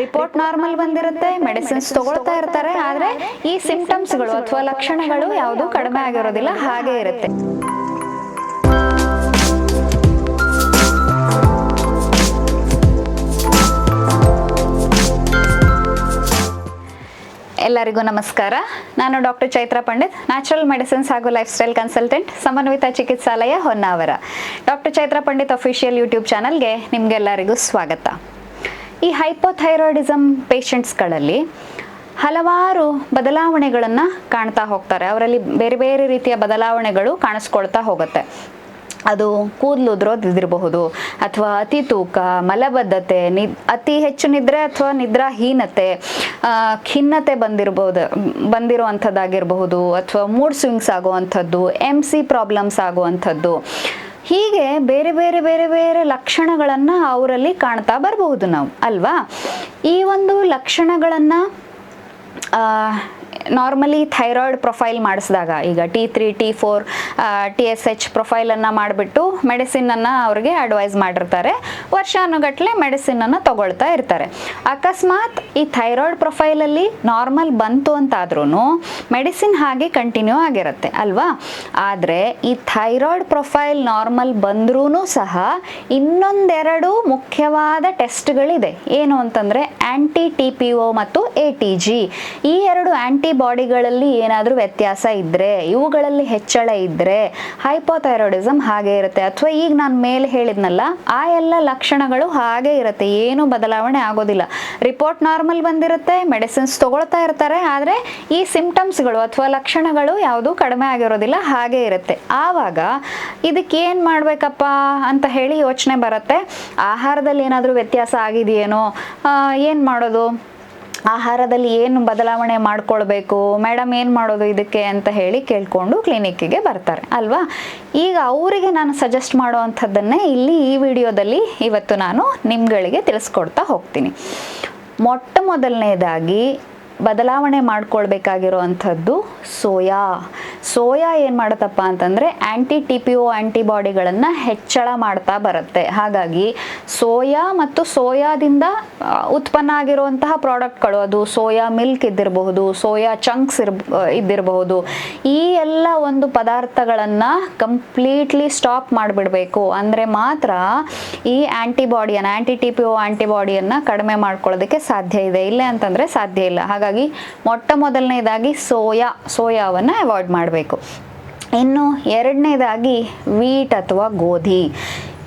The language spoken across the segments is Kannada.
ರಿಪೋರ್ಟ್ ನಾರ್ಮಲ್ ಬಂದಿರುತ್ತೆ ಮೆಡಿಸಿನ್ಸ್ ತಗೊಳ್ತಾ ಇರ್ತಾರೆ, ಆದ್ರೆ ಈ ಸಿಂಪ್ಟಮ್ಸ್ಗಳು ಅಥವಾ ಲಕ್ಷಣಗಳು ಯಾವುದು ಕಡಿಮೆ ಆಗಿರೋದಿಲ್ಲ, ಹಾಗೆ ಇರುತ್ತೆ. ಎಲ್ಲರಿಗೂ ನಮಸ್ಕಾರ. ನಾನು doctor Chaitra Pandit natural medicines ಹಾಗೂ lifestyle consultant Samanvita ಚಿಕಿತ್ಸಾಲಯ Honnavar. Doctor Chaitra Pandit official YouTube ಚಾನಲ್ಗೆ ನಿಮಗೆಲ್ಲರಿಗೂ ಸ್ವಾಗತ. ಈ ಹೈಪೋಥೈರಾಯ್ಡಿಸಮ್ ಪೇಷಂಟ್ಸ್ಗಳಲ್ಲಿ ಹಲವಾರು ಬದಲಾವಣೆಗಳನ್ನು ಕಾಣ್ತಾ ಹೋಗ್ತಾರೆ. ಅವರಲ್ಲಿ ಬೇರೆ ಬೇರೆ ರೀತಿಯ ಬದಲಾವಣೆಗಳು ಕಾಣಿಸ್ಕೊಳ್ತಾ ಹೋಗುತ್ತೆ. ಅದು ಕೂದಲು ಉದುರೋದಿರಬಹುದು ಅಥವಾ ಅತಿ ತೂಕ, ಮಲಬದ್ಧತೆ, ನಿ, ಅತಿ ಹೆಚ್ಚು ನಿದ್ರೆ ಅಥವಾ ನಿದ್ರಾಹೀನತೆ ಖಿನ್ನತೆ ಬಂದಿರ್ಬೋದು ಬಂದಿರುವಂಥದ್ದಾಗಿರಬಹುದು ಅಥವಾ ಮೂಡ್ ಸ್ವಿಂಗ್ಸ್ ಆಗುವಂಥದ್ದು ಎಂ ಸಿ ಪ್ರಾಬ್ಲಮ್ಸ್ ಆಗುವಂಥದ್ದು ಹೀಗೆ ಬೇರೆ ಬೇರೆ ಬೇರೆ ಬೇರೆ ಲಕ್ಷಣಗಳನ್ನು ಅವರಲ್ಲಿ ಕಾಣ್ತಾ ಬರಬಹುದು ನಾವು ಅಲ್ವಾ? ಈ ಒಂದು ಲಕ್ಷಣಗಳನ್ನು ನಾರ್ಮಲಿ ಥೈರಾಯ್ಡ್ ಪ್ರೊಫೈಲ್ ಮಾಡಿಸಿದಾಗ, ಈಗ T three T four T S H ಪ್ರೊಫೈಲನ್ನು ಮಾಡಿಬಿಟ್ಟು ಮೆಡಿಸಿನನ್ನು ಅವ್ರಿಗೆ ಅಡ್ವೈಸ್ ಮಾಡಿರ್ತಾರೆ. ವರ್ಷಾನುಗಟ್ಟಲೆ ಮೆಡಿಸಿನನ್ನು ತಗೊಳ್ತಾ ಇರ್ತಾರೆ. ಅಕಸ್ಮಾತ್ ಈ ಥೈರಾಯ್ಡ್ ಪ್ರೊಫೈಲಲ್ಲಿ ನಾರ್ಮಲ್ ಬಂತು ಅಂತಾದ್ರೂ ಮೆಡಿಸಿನ್ ಹಾಗೆ ಕಂಟಿನ್ಯೂ ಆಗಿರುತ್ತೆ, ಅಲ್ವಾ? ಆದರೆ ಈ ಥೈರಾಯ್ಡ್ ಪ್ರೊಫೈಲ್ ನಾರ್ಮಲ್ ಬಂದ್ರೂ ಸಹ ಇನ್ನೊಂದೆರಡು ಮುಖ್ಯವಾದ ಟೆಸ್ಟ್ಗಳಿದೆ ಏನು ಅಂತಂದರೆ ಆ್ಯಂಟಿ ಟಿ ಪಿ ಒ ಮತ್ತು ಎ ಟಿ ಜಿ ಈ ಎರಡು ಆ್ಯಂಟಿಬಾಡಿಗಳಲ್ಲಿ ಏನಾದರೂ ವ್ಯತ್ಯಾಸ ಇದ್ದರೆ ಇವುಗಳಲ್ಲಿ ಹೆಚ್ಚಳ ಇದ್ದರೆ ಹೈಪೋಥೈರಾಯ್ಡಿಸಮ್ ಹಾಗೆ ಇರುತ್ತೆ. ಅಥವಾ ಈಗ ನಾನು ಮೇಲೆ ಹೇಳಿದ್ನಲ್ಲ, ಆ ಎಲ್ಲ ಲಕ್ಷಣಗಳು ಹಾಗೆ ಇರುತ್ತೆ. ಏನು ಬದಲಾವಣೆ ಆಗೋದಿಲ್ಲ. ರಿಪೋರ್ಟ್ ನಾರ್ಮಲ್ ಬಂದಿರುತ್ತೆ ಮೆಡಿಸಿನ್ಸ್ ತಗೊಳ್ತಾ ಇರ್ತಾರೆ, ಆದರೆ ಈ ಸಿಂಪ್ಟಮ್ಸ್ಗಳು ಅಥವಾ ಲಕ್ಷಣಗಳು ಯಾವುದು ಕಡಿಮೆ ಆಗಿರೋದಿಲ್ಲ, ಹಾಗೆ ಇರುತ್ತೆ. ಆವಾಗ ಇದಕ್ಕೆ ಏನು ಮಾಡಬೇಕಪ್ಪ ಅಂತ ಹೇಳಿ ಯೋಚನೆ ಬರುತ್ತೆ. ಆಹಾರದಲ್ಲಿ ಏನಾದರೂ ವ್ಯತ್ಯಾಸ ಆಗಿದೆಯೇನೋ ಏನು ಮಾಡೋದು? ಆಹಾರದಲ್ಲಿ ಏನು ಬದಲಾವಣೆ ಮಾಡ್ಕೊಳ್ಬೇಕು? ಮೇಡಮ್ ಏನು ಮಾಡೋದು ಇದಕ್ಕೆ ಅಂತ ಹೇಳಿ ಕೇಳಿಕೊಂಡು ಕ್ಲಿನಿಕ್ಕಿಗೆ ಬರ್ತಾರೆ. ಅಲ್ವಾ? ಈಗ ಅವರಿಗೆ ನಾನು ಸಜೆಸ್ಟ್ ಮಾಡುವಂಥದ್ದನ್ನೇ ಇಲ್ಲಿ ಈ ವಿಡಿಯೋದಲ್ಲಿ ಇವತ್ತು ನಾನು ನಿಮ್ಗಳಿಗೆ ತಿಳಿಸ್ಕೊಡ್ತಾ ಹೋಗ್ತೀನಿ. ಮೊಟ್ಟ ಮೊದಲನೇದಾಗಿ ಬದಲಾವಣೆ ಮಾಡ್ಕೊಳ್ಬೇಕಾಗಿರುವಂಥದ್ದು ಸೋಯಾ. ಸೋಯಾ ಏನು ಮಾಡುತ್ತಪ್ಪ ಅಂತಂದರೆ ಆ್ಯಂಟಿ ಟಿ ಪಿ ಒ ಆ್ಯಂಟಿಬಾಡಿಗಳನ್ನು ಹೆಚ್ಚಳ ಮಾಡ್ತಾ ಬರುತ್ತೆ. ಹಾಗಾಗಿ ಸೋಯಾ ಮತ್ತು ಸೋಯಾದಿಂದ ಉತ್ಪನ್ನ ಆಗಿರುವಂತಹ ಪ್ರಾಡಕ್ಟ್ಗಳು ಅದು ಸೋಯಾ ಮಿಲ್ಕ್ ಇದ್ದಿರಬಹುದು, ಸೋಯಾ ಚಂಕ್ಸ್ ಇರ್ ಇದ್ದಿರಬಹುದು, ಈ ಎಲ್ಲ ಒಂದು ಪದಾರ್ಥಗಳನ್ನು ಕಂಪ್ಲೀಟ್ಲಿ ಸ್ಟಾಪ್ ಮಾಡಿಬಿಡಬೇಕು. ಅಂದರೆ ಮಾತ್ರ ಈ ಆ್ಯಂಟಿಬಾಡಿಯನ್ನು ಆ್ಯಂಟಿ ಟಿ ಪಿ ಒ ಆ್ಯಂಟಿಬಾಡಿಯನ್ನು ಕಡಿಮೆ ಮಾಡ್ಕೊಳ್ಳೋದಕ್ಕೆ ಸಾಧ್ಯ ಇದೆ. ಇಲ್ಲ ಅಂತಂದರೆ ಸಾಧ್ಯ ಇಲ್ಲ. ಹಾಗಾಗಿ ಮೊಟ್ಟ ಮೊದಲನೇದಾಗಿ ಸೋಯಾ, ಸೋಯಾವನ್ನು ಅವಾಯ್ಡ್ ಮಾಡಬೇಕು. ಇನ್ನು ಎರಡನೇದಾಗಿ ವೀಟ್ ಅಥವಾ ಗೋಧಿ.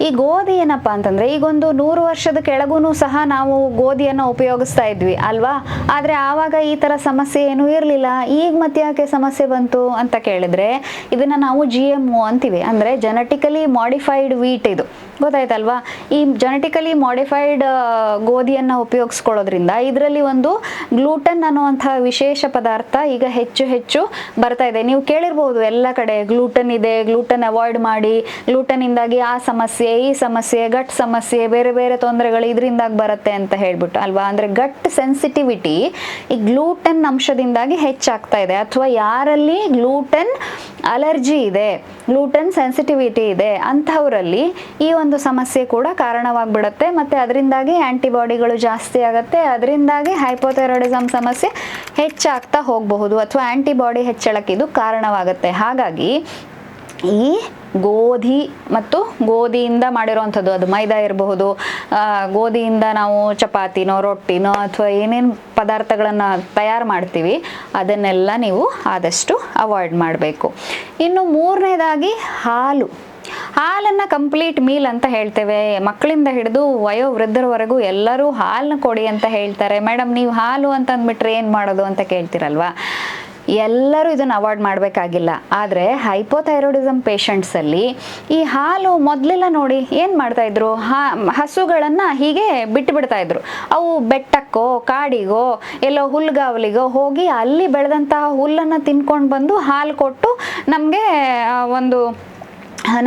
ಈ ಗೋಧಿ ಏನಪ್ಪ ಅಂತಂದರೆ ಈಗೊಂದು ನೂರು ವರ್ಷದ ಕೆಳಗೂ ಸಹ ನಾವು ಗೋಧಿಯನ್ನು ಉಪಯೋಗಿಸ್ತಾ ಇದ್ವಿ ಅಲ್ವಾ? ಆದರೆ ಆವಾಗ ಈ ಥರ ಸಮಸ್ಯೆ ಏನೂ ಇರಲಿಲ್ಲ. ಈಗ ಮತ್ತೆ ಯಾಕೆ ಸಮಸ್ಯೆ ಬಂತು ಅಂತ ಕೇಳಿದ್ರೆ ಇದನ್ನು ನಾವು ಜಿ ಎಂ ಒ ಅಂತೀವಿ. ಅಂದರೆ ಜೆನೆಟಿಕಲಿ ಮಾಡಿಫೈಡ್ ವೀಟ್ ಇದು. ಗೊತ್ತಾಯ್ತಲ್ವಾ? ಈ ಜೆನೆಟಿಕಲಿ ಮಾಡಿಫೈಡ್ ಗೋಧಿಯನ್ನು ಉಪಯೋಗಿಸ್ಕೊಳ್ಳೋದ್ರಿಂದ ಇದರಲ್ಲಿ ಒಂದು ಗ್ಲೂಟನ್ ಅನ್ನುವಂಥ ವಿಶೇಷ ಪದಾರ್ಥ ಈಗ ಹೆಚ್ಚು ಹೆಚ್ಚು ಬರ್ತಾ ಇದೆ. ನೀವು ಕೇಳಿರ್ಬೋದು ಎಲ್ಲ ಕಡೆ ಗ್ಲೂಟನ್ ಇದೆ ಗ್ಲೂಟನ್ ಅವಾಯ್ಡ್ ಮಾಡಿ ಗ್ಲೂಟನ್ನಿಂದಾಗಿ ಆ ಸಮಸ್ಯೆ, ಈ ಸಮಸ್ಯೆ ಗಟ್ ಸಮಸ್ಯೆ, ಬೇರೆ ಬೇರೆ ತೊಂದರೆಗಳು ಇದರಿಂದಾಗಿ ಬರುತ್ತೆ ಅಂತ ಹೇಳ್ಬಿಟ್ಟು ಅಲ್ವಾ? ಅಂದರೆ ಗಟ್ ಸೆನ್ಸಿಟಿವಿಟಿ ಈ ಗ್ಲೂಟನ್ ಅಂಶದಿಂದಾಗಿ ಹೆಚ್ಚಾಗ್ತಾ ಇದೆ. ಅಥವಾ ಯಾರಲ್ಲಿ ಗ್ಲೂಟನ್ ಅಲರ್ಜಿ ಇದೆ ಗ್ಲೂಟನ್ ಸೆನ್ಸಿಟಿವಿಟಿ ಇದೆ, ಅಂಥವರಲ್ಲಿ ಈ ಒಂದು ಸಮಸ್ಯೆ ಕೂಡ ಕಾರಣವಾಗ್ಬಿಡುತ್ತೆ. ಮತ್ತು ಅದರಿಂದಾಗಿ ಆ್ಯಂಟಿಬಾಡಿಗಳು ಜಾಸ್ತಿ ಆಗುತ್ತೆ. ಅದರಿಂದಾಗಿ ಹೈಪೋಥೈರಾಯ್ಡಿಸಮ್ ಸಮಸ್ಯೆ ಹೆಚ್ಚಾಗ್ತಾ ಹೋಗಬಹುದು ಅಥವಾ ಆ್ಯಂಟಿಬಾಡಿ ಹೆಚ್ಚಳಕ್ಕೆ ಇದು ಕಾರಣವಾಗುತ್ತೆ. ಹಾಗಾಗಿ ಈ ಗೋಧಿ ಮತ್ತು ಗೋಧಿಯಿಂದ ಮಾಡಿರೋವಂಥದ್ದು, ಅದು ಮೈದಾ ಇರಬಹುದು ಗೋಧಿಯಿಂದ ನಾವು ಚಪಾತಿನೋ, ರೊಟ್ಟಿನೋ ಅಥವಾ ಏನೇನು ಪದಾರ್ಥಗಳನ್ನು ತಯಾರು ಮಾಡ್ತೀವಿ, ಅದನ್ನೆಲ್ಲ ನೀವು ಆದಷ್ಟು ಅವಾಯ್ಡ್ ಮಾಡಬೇಕು. ಇನ್ನು ಮೂರನೇದಾಗಿ ಹಾಲು. ಹಾಲನ್ನು ಕಂಪ್ಲೀಟ್ ಮೀಲ್ ಅಂತ ಹೇಳ್ತೇವೆ. ಮಕ್ಕಳಿಂದ ಹಿಡಿದು ವಯೋವೃದ್ಧರವರೆಗೂ ಎಲ್ಲರೂ ಹಾಲನ್ನ ಕೊಡಿ ಅಂತ ಹೇಳ್ತಾರೆ. ಮೇಡಮ್ ನೀವು ಹಾಲು ಅಂತ ಅಂದ್ಬಿಟ್ರೆ ಏನು ಮಾಡೋದು ಅಂತ ಕೇಳ್ತಿರಲ್ವಾ? ಎಲ್ಲರೂ ಇದನ್ನು ಅವಾಯ್ಡ್ ಮಾಡಬೇಕಾಗಿಲ್ಲ. ಆದರೆ ಹೈಪೋಥೈರಾಯ್ಡಿಸಮ್ ಪೇಷಂಟ್ಸಲ್ಲಿ ಈ ಹಾಲು ಮೊದಲೆಲ್ಲ ನೋಡಿ ಏನು ಮಾಡ್ತಾಯಿದ್ರು ಹಾ, ಹಸುಗಳನ್ನು ಹೀಗೆ ಬಿಟ್ಟು ಬಿಡ್ತಾಯಿದ್ರು ಅವು ಬೆಟ್ಟಕ್ಕೋ, ಕಾಡಿಗೋ, ಎಲ್ಲೋ ಹುಲ್ಗಾವಲಿಗೋ ಹೋಗಿ ಅಲ್ಲಿ ಬೆಳೆದಂತಹ ಹುಲ್ಲನ್ನು ತಿನ್ಕೊಂಡು ಬಂದು ಹಾಲು ಕೊಟ್ಟು ನಮಗೆ ಒಂದು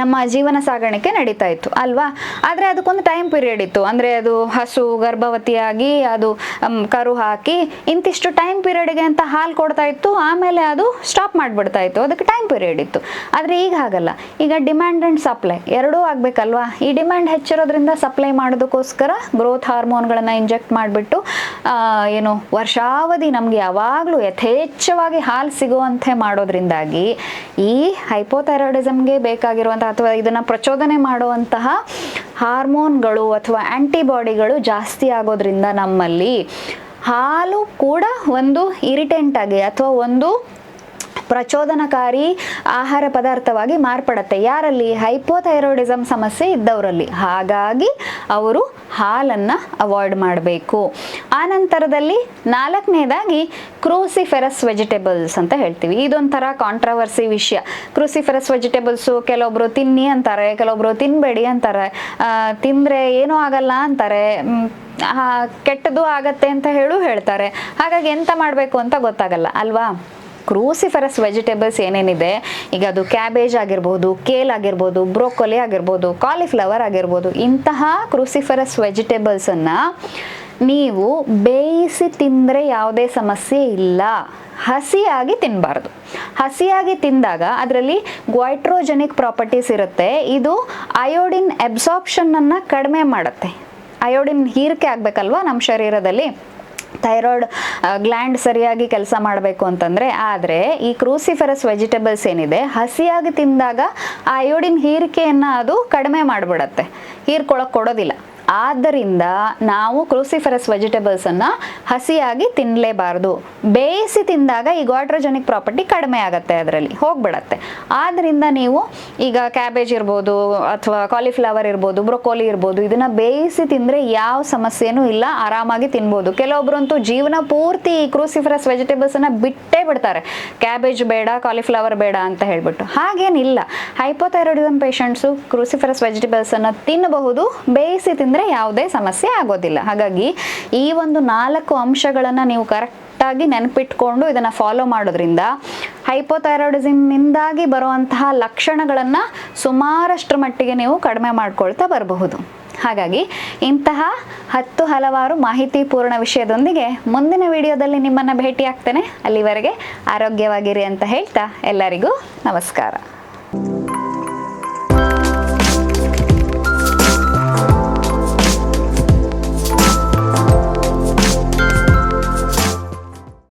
ನಮ್ಮ ಜೀವನ ಸಾಗಾಣಿಕೆ ನಡೀತಾ ಇತ್ತು, ಅಲ್ವಾ? ಆದರೆ ಅದಕ್ಕೊಂದು ಟೈಮ್ ಪೀರಿಯಡ್ ಇತ್ತು. ಅಂದರೆ ಅದು ಹಸು ಗರ್ಭವತಿಯಾಗಿ ಅದು ಕರು ಹಾಕಿ ಇಂತಿಷ್ಟು ಟೈಮ್ ಪೀರಿಯಡ್ಗೆ ಅಂತ ಹಾಲು ಕೊಡ್ತಾ ಇತ್ತು. ಆಮೇಲೆ ಅದು ಸ್ಟಾಪ್ ಮಾಡಿಬಿಡ್ತಾ ಇತ್ತು. ಅದಕ್ಕೆ ಟೈಮ್ ಪೀರಿಯಡ್ ಇತ್ತು. ಆದರೆ ಈಗ ಹಾಗಲ್ಲ. ಈಗ ಡಿಮ್ಯಾಂಡ್ ಆ್ಯಂಡ್ ಸಪ್ಲೈ ಎರಡೂ ಆಗಬೇಕಲ್ವಾ? ಈ ಡಿಮ್ಯಾಂಡ್ ಹೆಚ್ಚಿರೋದ್ರಿಂದ ಸಪ್ಲೈ ಮಾಡೋದಕ್ಕೋಸ್ಕರ ಗ್ರೋತ್ ಹಾರ್ಮೋನ್ಗಳನ್ನು ಇಂಜೆಕ್ಟ್ ಮಾಡಿಬಿಟ್ಟು ಏನು, ವರ್ಷಾವಧಿ ನಮಗೆ ಯಾವಾಗಲೂ ಯಥೇಚ್ಛವಾಗಿ ಹಾಲು ಸಿಗುವಂತೆ ಮಾಡೋದ್ರಿಂದಾಗಿ ಈ ಹೈಪೋಥೈರಾಯ್ಡಿಸಮ್ಗೆ ಬೇಕಾಗಿರುವಂತಹ ಅಥವಾ ಇದನ್ನ ಪ್ರಚೋದನೆ ಮಾಡುವಂತಹ ಹಾರ್ಮೋನ್ಗಳು ಅಥವಾ ಆಂಟಿಬಾಡಿಗಳು ಜಾಸ್ತಿ ಆಗೋದ್ರಿಂದ ನಮ್ಮಲ್ಲಿ ಹಾಲು ಕೂಡ ಒಂದು ಇರಿಟೆಂಟ್ ಆಗಿ ಅಥವಾ ಒಂದು ಪ್ರಚೋದನಕಾರಿ ಆಹಾರ ಪದಾರ್ಥವಾಗಿ ಮಾರ್ಪಡತ್ತೆ. ಯಾರಲ್ಲಿ? ಹೈಪೋಥೈರಾಯ್ಡಿಸಮ್ ಸಮಸ್ಯೆ ಇದ್ದವರಲ್ಲಿ. ಹಾಗಾಗಿ ಅವರು ಹಾಲನ್ನು ಅವಾಯ್ಡ್ ಮಾಡಬೇಕು. ಆನಂತರದಲ್ಲಿ ನಾಲ್ಕನೇದಾಗಿ ಕ್ರೂಸಿಫೆರಸ್ ವೆಜಿಟೇಬಲ್ಸ್ ಅಂತ ಹೇಳ್ತೀವಿ. ಇದೊಂಥರ ಕಾಂಟ್ರವರ್ಸಿ ವಿಷಯ. ಕ್ರೂಸಿಫೆರಸ್ ವೆಜಿಟೇಬಲ್ಸು ಕೆಲವೊಬ್ರು ತಿನ್ನಿ ಅಂತಾರೆ, ಕೆಲವೊಬ್ರು ತಿನ್ನಬೇಡಿ ಅಂತಾರೆ. ತಿಂದರೆ ಏನೂ ಆಗಲ್ಲ ಅಂತಾರೆ. ಕೆಟ್ಟದ್ದು ಆಗತ್ತೆ ಅಂತ ಹೇಳು ಹೇಳ್ತಾರೆ. ಹಾಗಾಗಿ ಎಂತ ಮಾಡಬೇಕು ಅಂತ ಗೊತ್ತಾಗಲ್ಲ, ಅಲ್ವಾ? ಕ್ರೂಸಿಫರಸ್ ವೆಜಿಟೇಬಲ್ಸ್ ಏನೇನಿದೆ, ಈಗ ಅದು ಕ್ಯಾಬೇಜ್ ಆಗಿರ್ಬೋದು ಕೇಲ್ ಆಗಿರ್ಬೋದು ಬ್ರೋಕೊಲಿ ಆಗಿರ್ಬೋದು ಕಾಲಿಫ್ಲವರ್ ಆಗಿರ್ಬೋದು, ಇಂತಹ ಕ್ರೂಸಿಫರಸ್ ವೆಜಿಟೇಬಲ್ಸನ್ನು ನೀವು ಬೇಯಿಸಿ ತಿಂದರೆ ಯಾವುದೇ ಸಮಸ್ಯೆ ಇಲ್ಲ. ಹಸಿಯಾಗಿ ತಿನ್ನಬಾರ್ದು ಹಸಿಯಾಗಿ ತಿಂದಾಗ ಅದರಲ್ಲಿ ಗ್ವೈಟ್ರೋಜೆನಿಕ್ ಪ್ರಾಪರ್ಟೀಸ್ ಇರುತ್ತೆ. ಇದು ಅಯೋಡಿನ್ ಅಬ್ಸಾರ್ಪ್ಷನ್ನನ್ನು ಕಡಿಮೆ ಮಾಡುತ್ತೆ. ಅಯೋಡಿನ್ ಹೀರಿಕೆ ಆಗಬೇಕಲ್ವಾ ನಮ್ಮ ಶರೀರದಲ್ಲಿ? ಥೈರಾಯ್ಡ್ ಗ್ಲ್ಯಾಂಡ್ ಸರಿಯಾಗಿ ಕೆಲಸ ಮಾಡಬೇಕು ಅಂತಂದರೆ, ಆದರೆ ಈ ಕ್ರೂಸಿಫರಸ್ ವೆಜಿಟೇಬಲ್ಸ್ ಏನಿದೆ, ಹಸಿಯಾಗಿ ತಿಂದಾಗ ಆ ಅಯೋಡಿನ್ ಹೀರಿಕೆಯನ್ನು ಅದು ಕಡಿಮೆ ಮಾಡಿಬಿಡತ್ತೆ. ಹೀರ್ಕೊಳಕ್ಕೆ ಕೊಡೋದಿಲ್ಲ. ಆದ್ದರಿಂದ ನಾವು ಕ್ರೂಸಿಫರಸ್ ವೆಜಿಟೇಬಲ್ಸನ್ನು ಹಸಿಯಾಗಿ ತಿನ್ನಲೇಬಾರ್ದು ಬೇಯಿಸಿ ತಿಂದಾಗ ಈ ಗಾಟ್ರೋಜೆನಿಕ್ ಪ್ರಾಪರ್ಟಿ ಕಡಿಮೆ ಆಗುತ್ತೆ ಅದರಲ್ಲಿ, ಹೋಗ್ಬಿಡತ್ತೆ. ಆದ್ದರಿಂದ ನೀವು ಈಗ ಕ್ಯಾಬೇಜ್ ಇರ್ಬೋದು ಅಥವಾ ಕಾಲಿಫ್ಲವರ್ ಇರ್ಬೋದು ಬ್ರೊಕೋಲಿ ಇರ್ಬೋದು, ಇದನ್ನು ಬೇಯಿಸಿ ತಿಂದರೆ ಯಾವ ಸಮಸ್ಯೆನೂ ಇಲ್ಲ, ಆರಾಮಾಗಿ ತಿನ್ಬೋದು. ಕೆಲವೊಬ್ರಂತೂ ಜೀವನ ಪೂರ್ತಿ ಈ ಕ್ರೂಸಿಫರಸ್ ವೆಜಿಟೇಬಲ್ಸನ್ನು ಬಿಟ್ಟೇ ಬಿಡ್ತಾರೆ. ಕ್ಯಾಬೇಜ್ ಬೇಡ ಕಾಲಿಫ್ಲವರ್ ಬೇಡ ಅಂತ ಹೇಳ್ಬಿಟ್ಟು. ಹಾಗೇನಿಲ್ಲ. ಹೈಪೋಥೈರಾಯ್ಡಿಸಮ್ ಪೇಷಂಟ್ಸು ಕ್ರೂಸಿಫರಸ್ ವೆಜಿಟೇಬಲ್ಸನ್ನು ತಿನ್ನಬಹುದು, ಬೇಯಿಸಿ ತಿಂದರೆ ಯಾವುದೇ ಸಮಸ್ಯೆ ಆಗೋದಿಲ್ಲ. ಹಾಗಾಗಿ ಈ ಒಂದು ನಾಲ್ಕು ಅಂಶಗಳನ್ನು ನೀವು ಕರೆಕ್ಟಾಗಿ ನೆನಪಿಟ್ಕೊಂಡು ಇದನ್ನು ಫಾಲೋ ಮಾಡೋದ್ರಿಂದ ಹೈಪೋಥೈರಾಯ್ಡಿಸಮ್ನಿಂದಾಗಿ ಬರುವಂತಹ ಲಕ್ಷಣಗಳನ್ನು ಸುಮಾರಷ್ಟರ ಮಟ್ಟಿಗೆ ನೀವು ಕಡಿಮೆ ಮಾಡ್ಕೊಳ್ತಾ ಬರಬಹುದು. ಹಾಗಾಗಿ ಇಂತಹ ಹತ್ತು ಹಲವಾರು ಮಾಹಿತಿಪೂರ್ಣ ವಿಷಯದೊಂದಿಗೆ ಮುಂದಿನ ವಿಡಿಯೋದಲ್ಲಿ ನಿಮ್ಮನ್ನು ಭೇಟಿ ಆಗ್ತೇನೆ ಅಲ್ಲಿವರೆಗೆ ಆರೋಗ್ಯವಾಗಿರಿ ಅಂತ ಹೇಳ್ತಾ ಎಲ್ಲರಿಗೂ ನಮಸ್ಕಾರ.